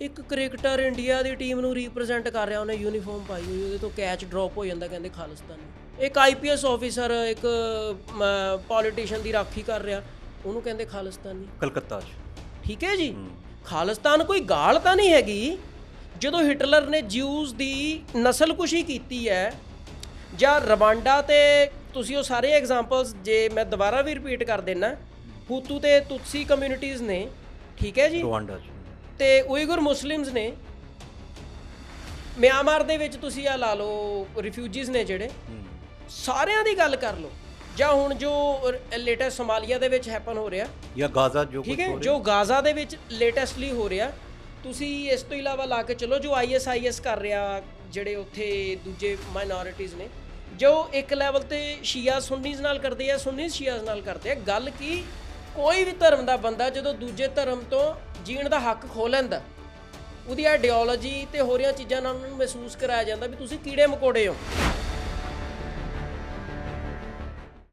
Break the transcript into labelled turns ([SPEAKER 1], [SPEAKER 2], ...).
[SPEAKER 1] ਇੱਕ cricketer India ਦੀ team ਨੂੰ ਰਿਪਰੈਜ਼ੈਂਟ ਕਰ ਰਿਹਾ ਉਹਨੇ ਯੂਨੀਫਾਰਮ ਪਾਈ ਹੋਈ ਉਹਦੇ ਤੋਂ ਕੈਚ ਡ੍ਰੌਪ ਹੋ ਜਾਂਦਾ ਕਹਿੰਦੇ ਖਾਲਿਸਤਾਨੀ ਇੱਕ ਆਈਪੀਐਸ ਆਫੀਸਰ ਇੱਕ ਪੋਲੀਟੀਸ਼ੀਅਨ ਦੀ ਰਾਖੀ ਕਰ ਰਿਹਾ ਉਹਨੂੰ ਕਹਿੰਦੇ ਖਾਲਿਸਤਾਨੀ
[SPEAKER 2] ਕਲਕੱਤਾ 'ਚ।
[SPEAKER 1] ਠੀਕ ਹੈ ਜੀ? ਖਾਲਿਸਤਾਨ ਕੋਈ ਗਾਲ ਤਾਂ ਨਹੀਂ ਹੈਗੀ? ਜਦੋਂ ਹਿਟਲਰ ਨੇ ਜਿਊਜ਼ ਦੀ ਨਸਲਕੁਸ਼ੀ ਕੀਤੀ ਹੈ ਜਾਂ ਰਵਾਂਡਾ ਤੇ ਤੁਸੀਂ ਉਹ ਸਾਰੇ ਐਗਜ਼ਾਮਪਲਸ ਜੇ ਮੈਂ ਦੁਬਾਰਾ ਵੀ ਰਿਪੀਟ ਕਰ ਦੇਣਾ ਹੂਤੂ ਤੇ ਤੁਤਸੀ ਕਮਿਊਨਿਟੀਜ਼ ਨੇ ਠੀਕ ਹੈ ਜੀ?
[SPEAKER 2] ਰਵਾਂਡਾ 'ਚ।
[SPEAKER 1] ਤੇ ਉਈਗੁਰ ਮੁਸਲਿਮਸ ਨੇ ਮਿਆਂਮਾਰ ਦੇ ਵਿੱਚ ਤੁਸੀਂ ਆ ਲਾ ਲਓ ਰਿਫਿਊਜੀਜ਼ ਨੇ ਜਿਹੜੇ ਸਾਰਿਆਂ ਦੀ ਗੱਲ ਕਰ ਲਓ। ਜਾਂ ਹੁਣ ਜੋ ਲੇਟੈਸਟ ਸੋਮਾਲੀਆ ਦੇ ਵਿੱਚ ਹੈਪਨ ਹੋ ਰਿਹਾ
[SPEAKER 2] ਜਾਂ ਗਾਜ਼ਾ ਜੋ ਕੁਝ
[SPEAKER 1] ਠੀਕ ਹੈ?
[SPEAKER 2] ਰਿਹਾ।
[SPEAKER 1] ਜੋ ਗਾਜ਼ਾ ਦੇ ਵਿੱਚ ਲੇਟੈਸਟਲੀ ਹੋ ਰਿਹਾ ਤੁਸੀਂ ਇਸ ਤੋਂ ਇਲਾਵਾ ਲਾ ਕੇ ਚਲੋ ਜੋ ਆਈਐਸਆਈਐਸ ਕਰ ਰਿਹਾ ਜਿਹੜੇ ਉੱਥੇ ਦੂਜੇ ਮਾਈਨੋਰਿਟੀਜ਼ ਨੇ ਜੋ ਇੱਕ ਲੈਵਲ ਤੇ ਸ਼ੀਆ ਸੁੰਨੀਜ਼ ਨਾਲ ਕਰਦੇ ਆ ਸੁੰਨੀਜ਼ ਸ਼ੀਆਜ਼ ਨਾਲ ਕਰਦੇ ਆ ਗੱਲ ਕੀ ਕੋਈ ਵੀ ਧਰਮ ਦਾ ਬੰਦਾ ਜਦੋਂ ਦੂਜੇ ਧਰਮ ਤੋਂ ਜੀਣ ਦਾ ਹੱਕ ਖੋ ਲੈਂਦਾ, ਉਹਦੀ ਆਈਡੀਓਲੋਜੀ ਤੇ ਹੋਰੀਆਂ ਚੀਜ਼ਾਂ ਨਾਲ ਉਹਨਾਂ ਮਹਿਸੂਸ ਕਰਾਇਆ ਜਾਂਦਾ ਵੀ ਤੁਸੀਂ ਕੀੜੇ ਮਕੋੜੇ ਹੋ।